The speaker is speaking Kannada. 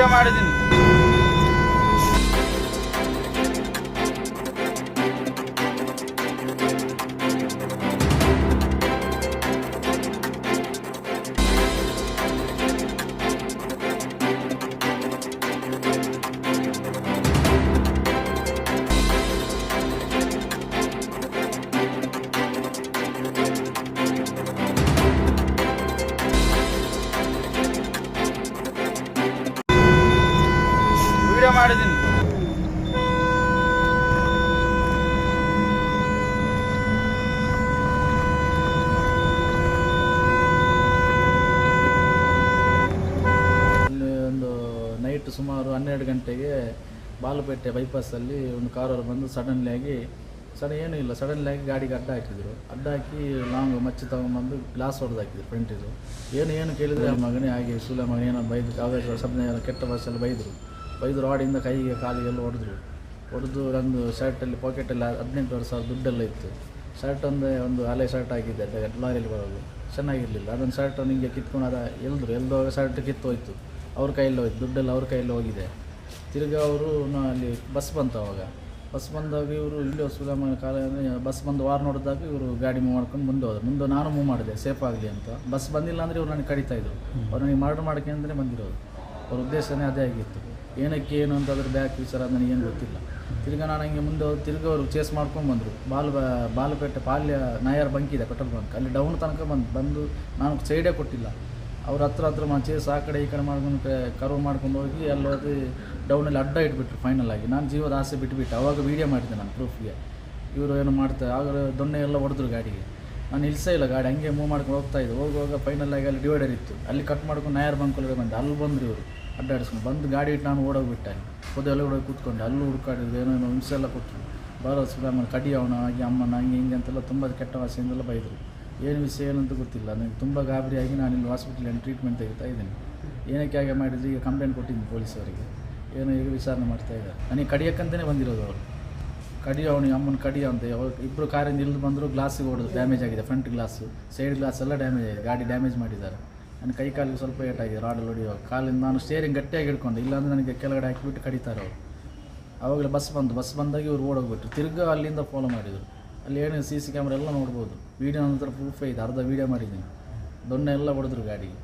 ವಿಡಿಯೋ ಮಾಡಿದ್ದೀನಿ. ಮಾಡಿದ್ದೀನಿ. ನೈಟ್ ಸುಮಾರು ಹನ್ನೆರಡು ಗಂಟೆಗೆ ಬಾಲಪೇಟೆ ಬೈಪಾಸಲ್ಲಿ ಒಂದು ಕಾರವರು ಬಂದು ಸಡನ್ಲಿ ಆಗಿ ಸಡನ್ ಏನೂ ಇಲ್ಲ ಸಡನ್ಲಿ ಆಗಿ ಗಾಡಿಗೆ ಅಡ್ಡ ಹಾಕಿದ್ರು. ಅಡ್ಡ ಹಾಕಿ ಲಾಂಗ್ ಮಚ್ಚಿ ತಗೊಂಡ್ಬಂದು ಗ್ಲಾಸ್ ಹೊಡೆದು ಹಾಕಿದ್ರು ಫ್ರಂಟಿದು ಏನು ಏನು ಕೇಳಿದ್ರೆ ಮಗನೇ, ಹಾಗೆ ಸುಲ ಮಗನೇನೋ ಬೈದು ಕಾವೇರಿ ಶಬ್ದ ಕೆಟ್ಟ ಬಸ್ಸಲ್ಲಿ ಬೈದರು. ಬೈದು ರಾಡಿಂದ ಕೈಗೆ ಕಾಲಿಗೆಲ್ಲ ಹೊಡೆದ್ರು ಹೊಡೆದು ನಂದು ಶರ್ಟಲ್ಲಿ ಪಾಕೆಟಲ್ಲಿ ಹದಿನೆಂಟುವರೆ ಸಾವಿರ ದುಡ್ಡೆಲ್ಲ ಇತ್ತು. ಶರ್ಟ್ ಒಂದೇ ಒಂದು ಹಳೆ ಶರ್ಟ್ ಆಗಿದೆ ಲಾರಿಯಲ್ಲಿ ಬರೋದು. ಚೆನ್ನಾಗಿರಲಿಲ್ಲ. ಅದೊಂದು ಶರ್ಟ್ ನಿಮಗೆ ಕಿತ್ಕೊಂಡು ಅದ ಎಲ್ದ್ರು ಎಲ್ದೋಗ ಶರ್ಟ್ ಕಿತ್ತು ಹೋಯ್ತು. ಅವ್ರ ಕೈಯಲ್ಲಿ ಹೋಯ್ತು. ದುಡ್ಡೆಲ್ಲ ಅವ್ರ ಕೈಯಲ್ಲಿ ಹೋಗಿದೆ. ತಿರ್ಗಿ ಅವರು ಅಲ್ಲಿ ಬಸ್ ಬಂತು ಅವಾಗ. ಬಸ್ ಬಂದಾಗ ಇವರು ಇಲ್ಲಿ ಸುಲಮ ಕಾಲ ಬಸ್ ಬಂದು ವಾರ ನೋಡಿದಾಗ ಇವರು ಗಾಡಿ ಮೂವ್ ಮಾಡ್ಕೊಂಡು ಮುಂದೆ ಹೋದ್ರು. ಮುಂದೆ ನಾನು ಮೂವ್ ಮಾಡಿದೆ. ಸೇಫ್ ಆಗಲಿ ಅಂತ. ಬಸ್ ಬಂದಿಲ್ಲ ಅಂದರೆ ಇವ್ರು ನನಗೆ ಕಡಿತಾಯಿದ್ರು ಅವ್ರು ನನಗೆ ಮರ್ಡರ್ ಮಾಡ್ಕೊಂಡ್ರೆ ಬಂದಿರೋದು. ಅವ್ರ ಉದ್ದೇಶನೇ ಅದೇ ಆಗಿತ್ತು. ಏನಕ್ಕೆ ಏನು ಅಂತ ಅದ್ರ ಬ್ಯಾಕ್ ವಿಚಾರ ನನಗೇನು ಗೊತ್ತಿಲ್ಲ. ತಿರ್ಗಿ ನಾನು ಹಂಗೆ ಮುಂದೆ ತಿರ್ಗಿ ಅವರು ಚೇಸ್ ಮಾಡ್ಕೊಂಡು ಬಂದರು. ಬಾಲ್ ಬಾಲ್ಪೇಟೆ ಪಾಲ್ಯ ನಾಯರ್ ಬಂಕ್ ಇದೆ ಪೆಟ್ರೋಲ್ ಬಂಕ್. ಅಲ್ಲಿ ಡೌನ್ ತನಕ ಬಂದು ಬಂದು ನಾನು ಸೈಡೇ ಕೊಟ್ಟಿಲ್ಲ. ಅವ್ರ ಹತ್ರ ಹತ್ರ ಮಾ ಚೇಸ್ ಆ ಕಡೆ ಈ ಕಡೆ ಮಾಡ್ಕೊಂಡು ಕರ್ವ್ ಮಾಡ್ಕೊಂಡು ಹೋಗಿ ಅಲ್ಲಿ ಹೋಗಿ ಡೌನಲ್ಲಿ ಅಡ್ಡ ಇಟ್ಬಿಟ್ರು ಫೈನಲ್ ಆಗಿ. ನಾನು ಜೀವದ ಆಸೆ ಬಿಟ್ಬಿಟ್ಟು. ಅವಾಗ ವೀಡಿಯೋ ಮಾಡಿದ್ದೆ ನಾನು ಪ್ರೂಫ್ಗೆ ಇವರು ಏನು ಮಾಡ್ತಾರೆ ಆಗ ದೊಣ್ಣೆ ಎಲ್ಲ ಹೊಡೆದ್ರು ಗಾಡಿಗೆ. ನಾನು ನಿಲ್ಸೇ ಇಲ್ಲ, ಗಾಡಿ ಹಂಗೆ ಮೂವ್ ಮಾಡ್ಕೊಂಡು ಹೋಗ್ತಾ ಇದ್ದೆ. ಹೋಗುವಾಗ ಫೈನಲ್ ಆಗಿ ಅಲ್ಲಿ ಡಿವೈಡರ್ ಇತ್ತು. ಅಲ್ಲಿ ಕಟ್ ಮಾಡ್ಕೊಂಡು ನಾಯರ್ ಬಂಕಲ್ಲಿ ಬಂದೆ. ಅಲ್ಲಿ ಬಂದರು ಇವರು, ಅಡ್ಡಾಡಿಸ್ಕೊಂಡು. ಬಂದು ಗಾಡಿ ಇಟ್ಟು ನಾನು ಓಡೋಗ್ಬಿಟ್ಟೆ ಅಲ್ಲಿ. ಒಳಗಡೆ ಕೂತ್ಕೊಂಡೆ. ಅಲ್ಲೂ ಏನೋ ಏನೋ ಹಿಂಸೆ ಎಲ್ಲ ಕೊಟ್ಟರು ಬಾರೋ ಸುಬ್ರಹ್ಮಣ್ಯ, ಕಡಿ ಅವನ ಹಾಗೆ ಅಮ್ಮನ, ಹಂಗೆ ಹಿಂಗೆ ಅಂತೆಲ್ಲ ತುಂಬ ಕೆಟ್ಟ ವಾಸಿಯಿಂದೆಲ್ಲ ಬೈದರು. ಏನು ವಿಷಯ ಏನಂತ ಗೊತ್ತಿಲ್ಲ. ನನಗೆ ತುಂಬ ಗಾಬರಿಯಾಗಿ ನಾನು ಇಲ್ಲಿ ಹಾಸ್ಪಿಟ್ಲಲ್ಲಿ ಟ್ರೀಟ್ಮೆಂಟ್ ತೆಗಿತಾ ಇದ್ದೀನಿ. ಏನಕ್ಕೆ ಹಾಗೆ ಮಾಡಿದ್ರು? ಈಗ ಕಂಪ್ಲೇಂಟ್ ಕೊಟ್ಟಿದ್ದೀನಿ ಪೊಲೀಸವರಿಗೆ ಏನೋ ಈಗ ವಿಚಾರಣೆ ಮಾಡ್ತಾ ಇದ್ದಾರೆ. ನನಗೆ ಕಡಿಯಕ್ಕಂತಲೇ ಬಂದಿರೋದು ಅವರು. ಕಡಿ ಅವನಿಗೆ ಅಮ್ಮನ ಕಡಿ ಅಂತ ಇಬ್ಬರು ಕಾರಿಂದ ಇಳಿದು ಬಂದರು ಗ್ಲಾಸಿಗೆ ಹೊಡೆದು ಡ್ಯಾಮೇಜ್ ಆಗಿದೆ ಫ್ರಂಟ್ ಗ್ಲಾಸು ಸೈಡ್ ಗ್ಲಾಸ್ ಎಲ್ಲ ಡ್ಯಾಮೇಜ್ ಆಗಿದೆ, ಗಾಡಿ ಡ್ಯಾಮೇಜ್ ಮಾಡಿದ್ದಾರೆ. ನನ್ನ ಕೈ ಕಾಲಿಗೆ ಸ್ವಲ್ಪ ಏಟಾಗಿದೆ ರಾಡಲ್ಲಿ ಹೊಡೆಯುವಾಗ. ಕಾಲಿಂದ ನಾನು ಸ್ಟೇರಿಂಗ್ ಗಟ್ಟಿಯಾಗಿ ಹಿಡ್ಕೊಂಡು, ಇಲ್ಲಾಂದರೆ ನನಗೆ ಕೆಳಗಡೆ ಹಾಕಿಬಿಟ್ಟು ಕಡಿತಾರೆ ಅವರು. ಆವಾಗಲೇ ಬಸ್ ಬಂತು ಬಸ್ ಬಂದಾಗ ಇವ್ರು ಓಡೋಗ್ಬಿಟ್ರು. ತಿರ್ಗಾ ಅಲ್ಲಿಂದ ಫಾಲೋ ಮಾಡಿದರು. ಅಲ್ಲಿ ಏನು ಸಿ ಸಿ ಕ್ಯಾಮ್ರಾ ಎಲ್ಲ ನೋಡ್ಬೋದು. ವೀಡಿಯೋ ನಂತರ ಪ್ರೂಫೇ ಇದೆ, ಅರ್ಧ ವೀಡಿಯೋ ಮಾಡಿದ್ದೀನಿ. ದೊಣ್ಣೆ ಎಲ್ಲ ಹೊಡೆದ್ರು ಗಾಡಿಗೆ.